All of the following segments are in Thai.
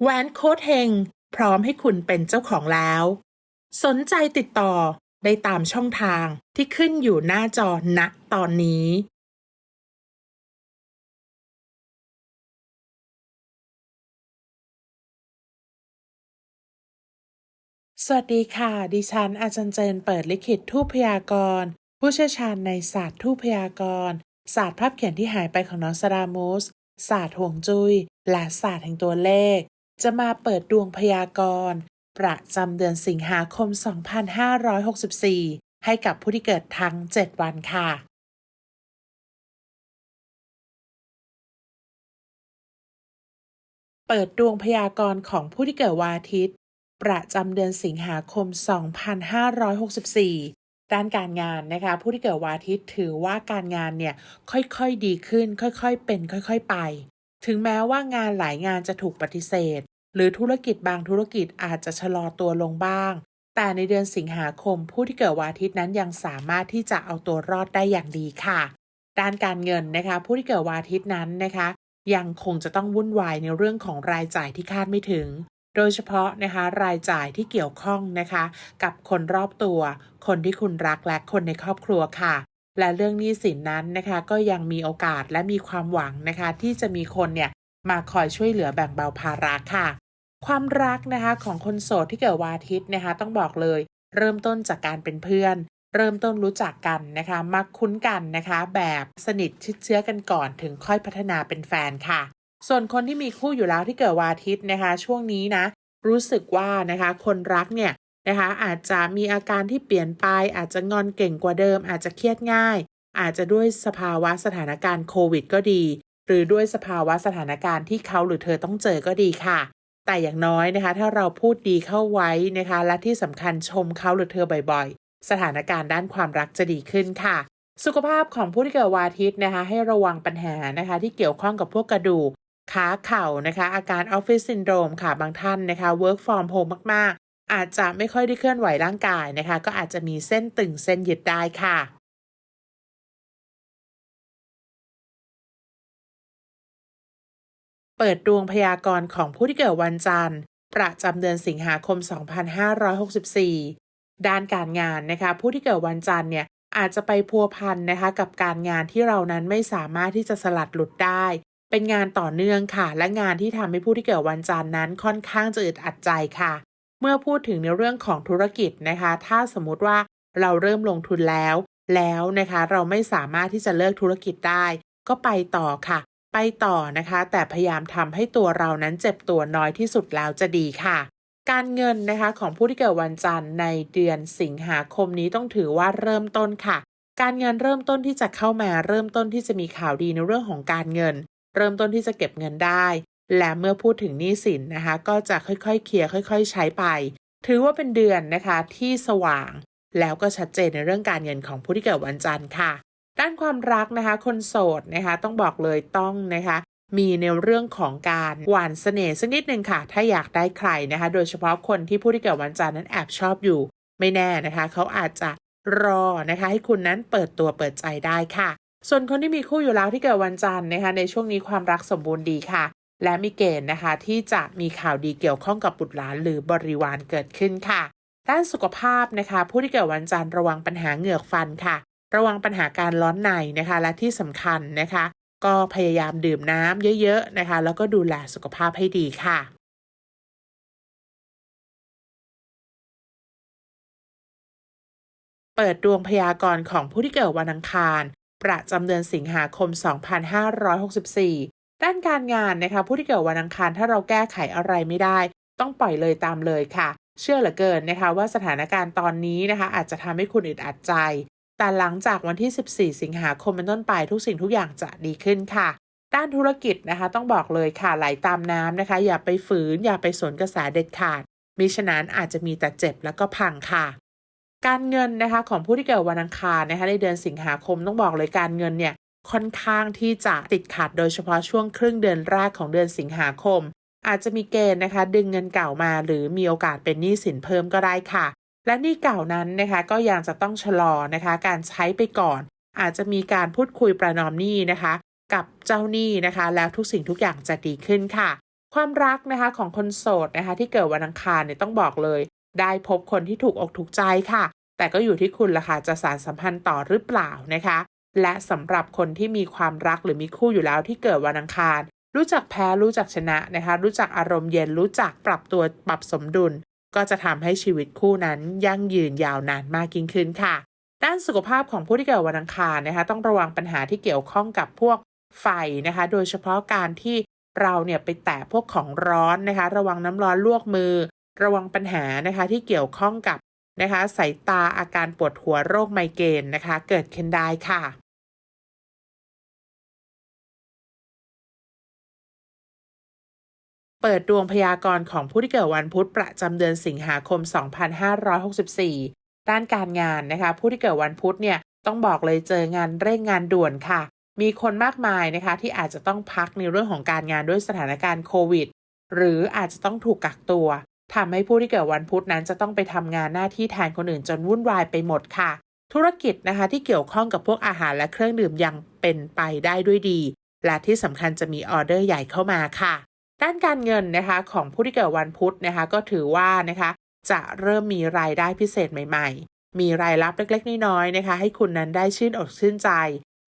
แหวนโค้ดเฮงพร้อมให้คุณเป็นเจ้าของแล้ว สนใจติดต่อได้ตามช่องทางที่ขึ้นอยู่หน้าจอณตอนนี้ สวัสดีค่ะ ดิฉันอาจารย์เจนเปิดลิขิตทูพยากรณ์ ผู้เชี่ยวชาญในศาสตร์ทูพยากรณ์ศาสตร์ภาพเขียนที่หายไปของน้องสดามุสศาสตร์ห่วงจุย้ยและศาสตร์แห่งตัวเลข จะมาเปิดดวงพยากรณ์ประจำเดือนสิงหาคม 2564 ให้กับผู้ที่เกิดทั้ง 7 วันค่ะ เปิดดวงพยากรณ์ของผู้ที่เกิดวันอาทิตย์ ประจำเดือนสิงหาคม 2564ด้านการงานนะคะผู้ที่เกิดวันอาทิตย์ถือว่าการงานเนี่ยค่อยๆดีขึ้น ค่อยๆเป็น ค่อยๆไป ถึงแม้ว่างานหลายงานจะถูกปฏิเสธ หรือธุรกิจบางธุรกิจอาจจะชะลอตัวลงบ้าง แต่ในเดือนสิงหาคม ผู้ที่เกิดวันอาทิตย์นั้นยังสามารถที่จะเอาตัวรอดได้อย่างดีค่ะ ด้านการเงินนะคะ ผู้ที่เกิดวันอาทิตย์นั้นนะคะ ยังคงจะต้องวุ่นวายในเรื่องของรายจ่ายที่คาดไม่ถึง โดยเฉพาะนะคะรายจ่ายที่เกี่ยวข้องนะคะ กับคนรอบตัว คนที่คุณรักและคนในครอบครัวค่ะและเรื่องหนี้สินนั้นนะคะก็ยังมีโอกาสและมีความหวังนะคะ ที่จะมีคนเนี่ยมาคอยช่วยเหลือแบ่งเบาภาระค่ะ ความรักนะคะของคนโสดที่เกิดวันอาทิตย์นะคะ ต้องบอกเลย เริ่มต้นจากการเป็นเพื่อน เริ่มต้นรู้จักกันนะคะมักคุ้นกันนะคะ แบบสนิทชิดเชื้อกันก่อนถึงค่อยพัฒนาเป็นแฟนค่ะ ส่วนคนที่มีคู่อยู่แล้วที่เกิดวันอาทิตย์นะคะ ช่วงนี้นะ รู้สึกว่านะคะคนรักเนี่ยนะคะอาจจะมีอาการที่เปลี่ยนไป อาจจะงอนเก่งกว่าเดิม อาจจะเครียดง่าย อาจจะด้วยสภาวะสถานการณ์โควิดก็ดี หรือด้วยสภาวะสถานการณ์ที่เขาหรือเธอต้องเจอก็ดีค่ะ แต่อย่างน้อยนะคะ ถ้าเราพูดดีเข้าไว้นะคะ และที่สำคัญชมเขาหรือเธอบ่อยๆ สถานการณ์ด้านความรักจะดีขึ้นค่ะ สุขภาพของผู้ที่เกิดวันอาทิตย์นะคะ ให้ระวังปัญหานะคะ ที่เกี่ยวข้องกับพวกกระดูกขาเข่านะคะ อาการออฟฟิศซินโดรมค่ะบางท่านนะคะ work from home มากๆ อาจจะไม่ค่อยได้เคลื่อนไหวร่างกายนะคะ ก็อาจจะมีเส้นตึงเส้นยึดได้ค่ะ เปิดดวงพยากรณ์ของผู้ที่เกิดวันจันทร์ ประจำเดือนสิงหาคม 2564 ด้านการงานนะคะ ผู้ที่เกิดวันจันทร์เนี่ยอาจจะไปพัวพันนะคะ กับการงานที่เรานั้นไม่สามารถที่จะสลัดหลุดได้ เป็นงานต่อเนื่องค่ะ และงานที่ทำให้ผู้ที่เกิดวันจันทร์นั้นค่อนข้างจะอึดอัดใจค่ะ เมื่อพูดถึงในเรื่องของธุรกิจนะคะ ถ้าสมมุติว่าเราเริ่มลงทุนแล้ว แล้วนะคะเราไม่สามารถที่จะเลิกธุรกิจได้ ก็ไปต่อค่ะ ไปต่อนะคะ แต่พยายามทำให้ตัวเรานั้นเจ็บตัวน้อยที่สุดแล้วจะดีค่ะการเงินนะคะของผู้ที่เกิดวันจันทร์ในเดือนสิงหาคมนี้ต้องถือว่าเริ่มต้นค่ะ การเงินเริ่มต้นที่จะเข้ามาเริ่มต้นที่จะมีข่าวดีในเรื่องของการเงิน เริ่มต้นที่จะเก็บเงินได้ และเมื่อพูดถึงหนี้สินนะคะ ก็จะค่อยๆเคลียร์ค่อย ๆ ใช้ไป ถือว่าเป็นเดือนนะคะที่สว่าง แล้วก็ชัดเจนในเรื่องการเงินของผู้ที่เกิดวันจันทร์ค่ะ ด้านความรักนะคะ คนโสดนะคะ ต้องบอกเลยต้องนะคะ มีในเรื่องของการหวานเสน่ห์สักนิดหนึ่งค่ะ ถ้าอยากได้ใครนะคะ โดยเฉพาะคนที่ผู้ที่เกิดวันจันทร์นั้นแอบชอบอยู่ ไม่แน่นะคะ เขาอาจจะรอนะคะ ให้คุณนั้นเปิดตัวเปิดใจได้ค่ะ ส่วนคนที่มีคู่อยู่แล้วที่เกิดวันจันทร์นะคะ ในช่วงนี้ความรักสมบูรณ์ดีค่ะ และมีเกณฑ์นะคะ ที่จะมีข่าวดีเกี่ยวข้องกับบุตรหลานหรือบริวารเกิดขึ้นค่ะ ด้านสุขภาพนะคะ ผู้ที่เกิดวันจันทร์ระวังปัญหาเหงือกฟันค่ะ ระวังปัญหาการร้อนในนะคะ และที่สำคัญนะคะ ก็พยายามดื่มน้ำเยอะๆนะคะ แล้วก็ดูแลสุขภาพให้ดีค่ะเปิดดวงพยากรณ์ของผู้ที่เกิดวันอังคาร ประจำเดือนสิงหาคม 2564 ด้านการงานนะคะ ผู้ที่เกิดวันอังคารถ้าเราแก้ไขอะไรไม่ได้ ต้องปล่อยเลยตามเลยค่ะ เชื่อเหลือเกินนะคะว่าสถานการณ์ตอนนี้นะคะ อาจจะทำให้คุณอึดอัดใจ แต่หลังจากวันที่ 14 สิงหาคมเป็นต้นไปทุกสิ่งทุกอย่างจะดีขึ้นค่ะ ด้านธุรกิจนะคะต้องบอกเลยค่ะไหลตามน้ำนะคะ อย่าไปฝืน อย่าไปสนกระแสเด็ดขาดมิฉะนั้นอาจจะมีแต่เจ็บแล้วก็พังค่ะ การเงินนะคะของผู้ที่เกิดวันอังคารนะคะในเดือนสิงหาคมต้องบอกเลยการเงินเนี่ยค่อนข้างที่จะติดขัดโดยเฉพาะช่วงครึ่งเดือนแรกของเดือนสิงหาคม อาจจะมีเกณฑ์นะคะ ดึงเงินเก่ามาหรือมีโอกาสเป็นหนี้สินเพิ่มก็ได้ค่ะ และนี้เก่านั้นนะคะก็ยังจะต้องชะลอนะคะ การใช้ไปก่อน อาจจะมีการพูดคุยประนอมหนี้นะคะ กับเจ้าหนี้นะคะ แล้วทุกสิ่งทุกอย่างจะดีขึ้นค่ะ ความรักนะคะของคนโสดนะคะ ที่เกิดวันอังคารเนี่ยต้องบอกเลย ได้พบคนที่ถูกอกถูกใจค่ะ แต่ก็อยู่ที่คุณละค่ะจะสารสัมพันธ์ต่อหรือเปล่านะคะ และสำหรับคนที่มีความรักหรือมีคู่อยู่แล้วที่เกิดวันอังคาร รู้จักแพ้รู้จักชนะนะคะ รู้จักอารมณ์เย็นรู้จักปรับตัวปรับสมดุล ก็จะทำให้ชีวิตคู่นั้นยั่งยืนยาวนานมากยิ่งขึ้นค่ะ ด้านสุขภาพของผู้ที่เกิดวันอังคารนะคะ ต้องระวังปัญหาที่เกี่ยวข้องกับพวกไฟนะคะ โดยเฉพาะการที่เราเนี่ยไปแตะพวกของร้อนนะคะ ระวังน้ำร้อนลวกมือ ระวังปัญหานะคะที่เกี่ยวข้องกับนะคะสายตาอาการปวดหัวโรคไมเกรนนะคะ เกิดขึ้นได้ค่ะ เปิดดวงพยากรณ์ของผู้ที่เกิดวันพุธประจำเดือนสิงหาคม 2564 ด้านการงานนะคะ ผู้ที่เกิดวันพุธเนี่ยต้องบอกเลยเจองานเร่งงานด่วนค่ะ มีคนมากมายนะคะที่อาจจะต้องพักในเรื่องของการงานด้วยสถานการณ์โควิด หรืออาจจะต้องถูกกักตัวทำให้ผู้ที่เกิดวันพุธนั้นจะต้องไปทำงานหน้าที่แทนคนอื่นจนวุ่นวายไปหมดค่ะ ธุรกิจนะคะที่เกี่ยวข้องกับพวกอาหารและเครื่องดื่มยังเป็นไปได้ด้วยดี และที่สำคัญจะมีออเดอร์ใหญ่เข้ามาค่ะ ด้านการเงินนะคะของผู้ที่เกิดวันพุธนะคะก็ถือว่านะคะจะเริ่มมีรายได้พิเศษใหม่ๆ มีรายรับเล็กๆ น้อยๆนะคะ ให้คุณนั้นได้ชื่นอกชื่นใจ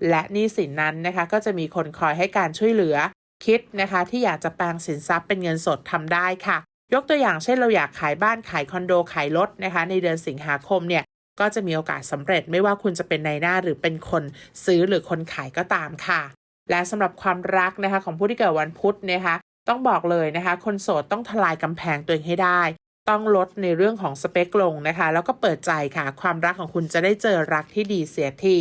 และนี้สินนั้นนะคะก็จะมีคนคอยให้การช่วยเหลือ คิดนะคะที่อยากจะแปลงสินทรัพย์เป็นเงินสดทำได้ค่ะ ยกตัวอย่างเช่นเราอยากขายบ้านขายคอนโดขายรถนะคะ ในเดือนสิงหาคมเนี่ยก็จะมีโอกาสสำเร็จไม่ว่าคุณจะเป็นนายหน้าหรือเป็นคนซื้อหรือคนขายก็ตามค่ะ และสำหรับความรักนะคะของผู้ที่เกิดวันพุธนะคะ ต้องบอกเลยนะคะ คนโสดต้องทลายกำแพงตัวเองให้ได้ ต้องลดในเรื่องของสเปคลงนะคะ แล้วก็เปิดใจค่ะ ความรักของคุณจะได้เจอรักที่ดีเสียที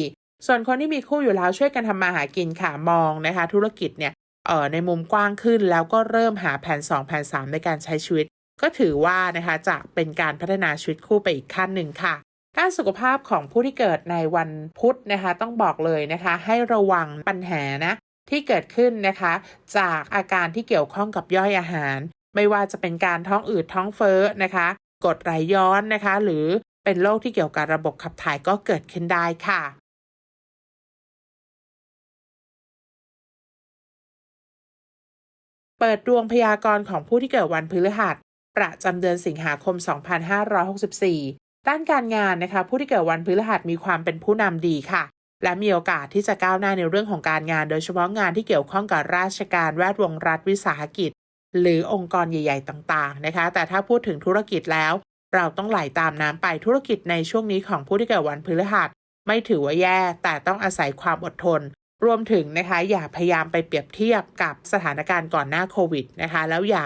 ส่วนคนที่มีคู่อยู่แล้วช่วยกันทำมาหากินค่ะมองนะคะ ธุรกิจเนี่ยเอ่อในมุมกว้างขึ้นแล้วก็เริ่มหาแผน2แผน3 ในการใช้ชีวิต ก็ถือว่านะคะจะเป็นการพัฒนาชีวิตคู่ไปอีกขั้นหนึ่งค่ะด้านสุขภาพของผู้ที่เกิดในวันพุธนะคะ ต้องบอกเลยนะคะ ให้ระวังปัญหานะ ที่เกิดขึ้นนะคะ จากอาการที่เกี่ยวข้องกับย่อยอาหาร ไม่ว่าจะเป็นการท้องอืดท้องเฟ้อนะคะกดไหลย้อนนะคะ หรือเป็นโรคที่เกี่ยวกับระบบขับถ่ายก็เกิดขึ้นได้ค่ะเปิดดวงพยากรณ์ของผู้ที่เกิดวันพฤหัส ประจำเดือนสิงหาคม 2564 ด้านการงานนะคะ ผู้ที่เกิดวันพฤหัสมีความเป็นผู้นำดีค่ะ และมีโอกาสที่จะก้าวหน้าในเรื่องของการงาน โดยเฉพาะงานที่เกี่ยวข้องกับราชการแวดวงรัฐวิสาหกิจ หรือองค์กรใหญ่ ๆ ต่าง ๆ นะคะ แต่ถ้าพูดถึงธุรกิจแล้ว เราต้องไหลตามน้ำไปธุรกิจในช่วงนี้ของผู้ที่เกิดวันพฤหัสไม่ถือว่าแย่ แต่ต้องอาศัยความอดทน รวมถึงนะคะอย่าพยายามไปเปรียบเทียบกับสถานการณ์ก่อนหน้าโควิดนะคะ แล้วอย่า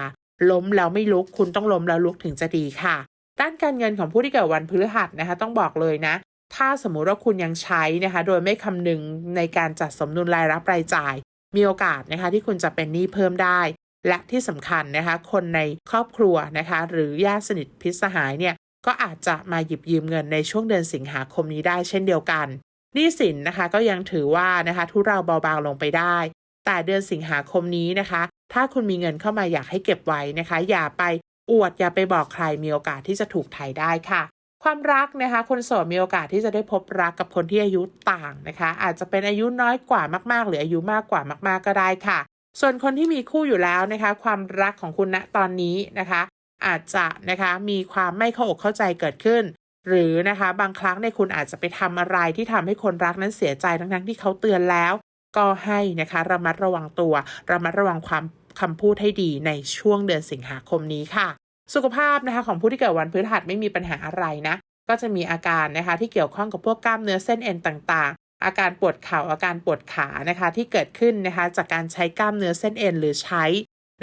ล้มแล้วไม่ลุกคุณต้องล้มแล้วลุกถึงจะดีค่ะ ด้านการเงินของผู้ที่เกิดวันพฤหัสนะคะ ต้องบอกเลยนะ ถ้าสมมุติว่าคุณยังใช้นะคะ โดยไม่คำนึงในการจัดสมดุลรายรับรายจ่าย มีโอกาสนะคะที่คุณจะเป็นหนี้เพิ่มได้ และที่สำคัญนะคะ คนในครอบครัวนะคะ หรือญาติสนิทพิษสหายเนี่ยก็อาจจะมาหยิบยืมเงินในช่วงเดือนสิงหาคมนี้ได้เช่นเดียวกันหนี้สินนะคะก็ยังถือว่านะคะทุเราเบาบางลงไปได้ แต่เดือนสิงหาคมนี้นะคะ ถ้าคุณมีเงินเข้ามาอยากให้เก็บไว้นะคะ อย่าไปอวดอย่าไปบอกใครมีโอกาสที่จะถูกไถ่ได้ค่ะ ความรักนะคะ คนโสดมีโอกาสที่จะได้พบรักกับคนที่อายุต่างนะคะ อาจจะเป็นอายุน้อยกว่ามากๆ หรืออายุมากกว่ามาก ๆ ก็ได้ค่ะ ส่วนคนที่มีคู่อยู่แล้วนะคะ ความรักของคุณณตอนนี้นะคะ อาจจะนะคะมีความไม่เข้าอกเข้าใจเกิดขึ้น หรือนะคะบางครั้งในคุณอาจจะไปทำอะไรที่ทำให้คนรักนั้นเสียใจทั้งๆที่เขาเตือนแล้ว ก็ให้นะคะระมัดระวังตัว ระมัดระวังความคำพูดให้ดีในช่วงเดือนสิงหาคมนี้ค่ะ สุขภาพนะคะของผู้ที่เกิดวันพฤหัสไม่มีปัญหาอะไรนะก็จะมีอาการนะคะที่เกี่ยวข้องกับพวกกล้ามเนื้อเส้นเอ็นต่างๆ อาการปวดเข่าอาการปวดขานะคะที่เกิดขึ้นนะคะจากการใช้กล้ามเนื้อเส้นเอ็นหรือใช้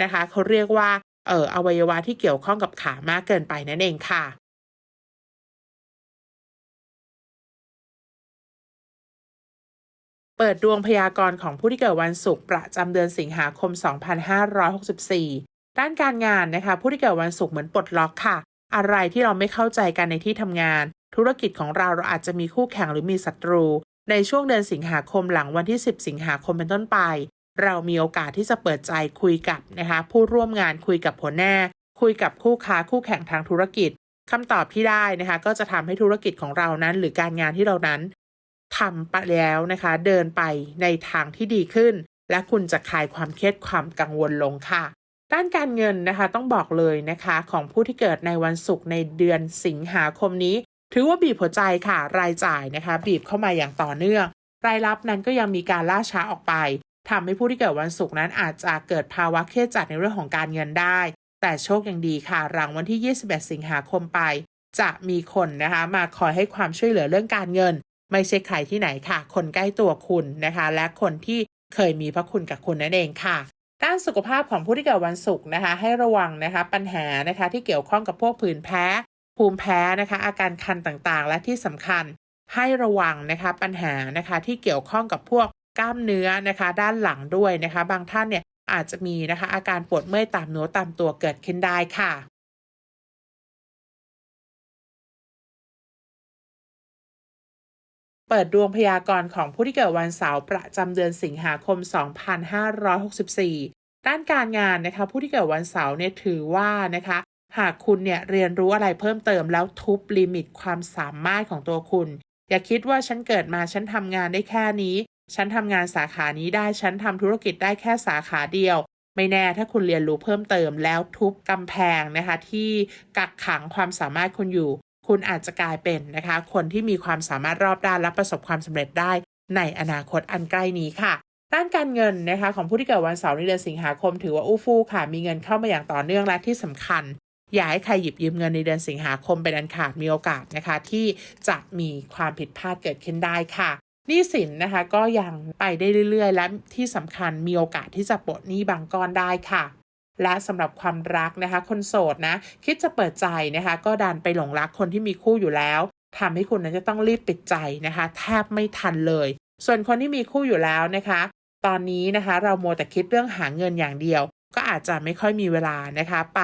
นะคะเขาเรียกว่าเอ่ออวัยวะที่เกี่ยวข้องกับขามากเกินไปนั่นเองค่ะเปิดดวงพยากรณ์ของผู้ที่เกิดวันศุกร์ประจำเดือนสิงหาคม 2564 ด้านการงานนะคะผู้ที่เกิดวันศุกร์เหมือนปลดล็อกค่ะ อะไรที่เราไม่เข้าใจกันในที่ทำงาน ธุรกิจของเราเราอาจจะมีคู่แข่งหรือมีศัตรู ในช่วงเดือนสิงหาคมหลังวันที่ 10 สิงหาคมเป็นต้นไป เรามีโอกาสที่จะเปิดใจคุยกับนะคะผู้ร่วมงานคุยกับหัวหน้า คุยกับคู่ค้าคู่แข่งทางธุรกิจคำตอบที่ได้นะคะก็จะทำให้ธุรกิจของเรานั้น หรือการงานที่เรานั้นทำไปแล้วนะคะ เดินไปในทางที่ดีขึ้น และคุณจะคลายความเครียดความกังวลลงค่ะ ด้านการเงินนะคะต้องบอกเลยนะคะของผู้ที่เกิดในวันศุกร์ในเดือนสิงหาคมนี้ ถือว่าบีบหัวใจค่ะ รายจ่ายนะคะ บีบเข้ามาอย่างต่อเนื่อง รายรับนั้นก็ยังมีการล่าช้าออกไปทำให้ผู้ที่เกิดวันศุกร์นั้นอาจจะเกิดภาวะเครียดจัดในเรื่องของการเงินได้ แต่โชคยังดีค่ะหลังวันที่ 21 สิงหาคมไป จะมีคนนะคะมาคอยให้ความช่วยเหลือเรื่องการเงิน ไม่ใช่ใครที่ไหนค่ะ คนใกล้ตัวคุณนะคะ และคนที่เคยมีพระคุณกับคุณนั่นเองค่ะ ด้านสุขภาพของผู้ที่เกิดวันศุกร์นะคะ ให้ระวังนะคะปัญหานะคะที่เกี่ยวข้องกับพวกผื่นแพ้ ภูมิแพ้นะคะ อาการคันต่างๆ และที่สำคัญให้ระวังนะคะปัญหานะคะที่เกี่ยวข้องกับพวกกล้ามเนื้อนะคะ ด้านหลังด้วยนะคะ บางท่านเนี่ยอาจจะมีนะคะอาการปวดเมื่อยตามเนื้อตามตัวเกิดขึ้นได้ค่ะ เปิดดวงพยากรณ์ของผู้ที่เกิดวันเสาร์ประจำเดือนสิงหาคม 2564 ด้านการงานนะคะ ผู้ที่เกิดวันเสาร์เนี่ยถือว่านะคะ หากคุณเนี่ยเรียนรู้อะไรเพิ่มเติมแล้วทุบลิมิตความสามารถของตัวคุณ อย่าคิดว่าฉันเกิดมาฉันทำงานได้แค่นี้ ฉันทำงานสาขานี้ได้ฉันทำธุรกิจได้แค่สาขาเดียวไม่แน่ถ้าคุณเรียนรู้เพิ่มเติมแล้วทุบกำแพงนะคะที่กักขังความสามารถคุณอยู่ คุณอาจจะกลายเป็นนะคะ คนที่มีความสามารถรอบด้านและประสบความสำเร็จได้ในอนาคตอันใกล้นี้ค่ะด้านการเงินนะคะของผู้ที่เกิดวันเสาร์ในเดือนสิงหาคมถือว่าอู้ฟู่ค่ะ มีเงินเข้ามาอย่างต่อเนื่องและที่สำคัญ อย่าให้ใครหยิบยืมเงินในเดือนสิงหาคมเป็นอันขาดมีโอกาสนะคะ ที่จะมีความผิดพลาดเกิดขึ้นได้ค่ะหนี้สินนะคะก็ยังไปได้เรื่อยๆ และที่สำคัญมีโอกาสที่จะปลดหนี้บางก้อนได้ค่ะ และสำหรับความรักนะคะ คนโสดนะ คิดจะเปิดใจนะคะ ก็ดันไปหลงรักคนที่มีคู่อยู่แล้วทำให้คุณนั้นจะต้องรีบปิดใจนะคะ แทบไม่ทันเลย ส่วนคนที่มีคู่อยู่แล้วนะคะ ตอนนี้นะคะเราโมแต่คิดเรื่องหาเงินอย่างเดียว ก็อาจจะไม่ค่อยมีเวลานะคะ ไป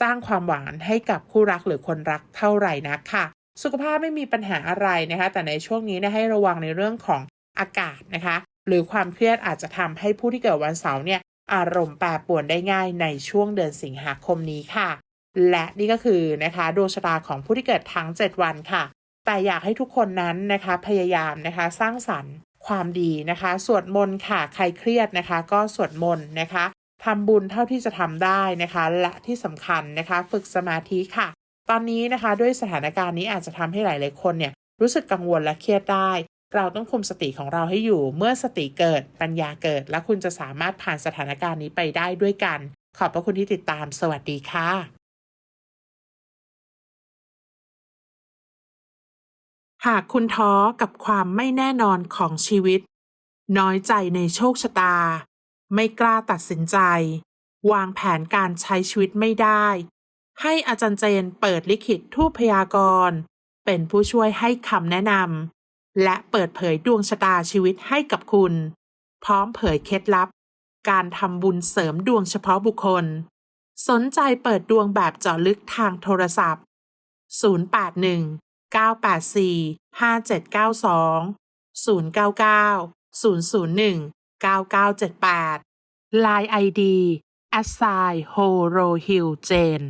สร้างความหวานให้กับคู่รักหรือคนรักเท่าไหร่นักค่ะ สุขภาพไม่มีปัญหาอะไรนะคะ แต่ในช่วงนี้นะให้ระวังในเรื่องของอากาศนะคะ หรือความเครียดอาจจะทำให้ผู้ที่เกิดวันเสาร์เนี่ย อารมณ์แปรปรวนได้ง่ายในช่วงเดือนสิงหาคมนี้ค่ะ และนี่ก็คือนะคะดวงชะตาของผู้ที่เกิดทั้ง 7 วันค่ะ แต่อยากให้ทุกคนนั้นนะคะพยายามนะคะสร้างสรรค์ความดีนะคะ สวดมนต์ค่ะใครเครียดนะคะ ก็สวดมนต์นะคะทำบุญเท่าที่จะทำได้นะคะ และที่สำคัญนะคะ ฝึกสมาธิค่ะ ตอนนี้นะคะด้วยสถานการณ์นี้อาจจะทำให้หลาย ๆ คนเนี่ยรู้สึกกังวลและเครียดได้ เราต้องคุมสติของเราให้อยู่ เมื่อสติเกิดปัญญาเกิด และคุณจะสามารถผ่านสถานการณ์นี้ไปได้ด้วยกัน ขอบพระคุณที่ติดตาม สวัสดีค่ะหากคุณท้อกับความไม่แน่นอนของชีวิต น้อยใจในโชคชะตา ไม่กล้าตัดสินใจ วางแผนการใช้ชีวิตไม่ได้ ให้อาจารย์เจนเปิดลิขิตทูปพยากรณ์เป็นผู้ช่วยให้คำแนะนำ และเปิดเผยดวงชะตาชีวิตให้กับคุณ พร้อมเผยเคล็ดลับ การทำบุญเสริมดวงเฉพาะบุคคล สนใจเปิดดวงแบบเจาะลึกทางโทรศัพท์ 081 984 5792 099 001 9978 Line ID a s s i h o r o h i l Jane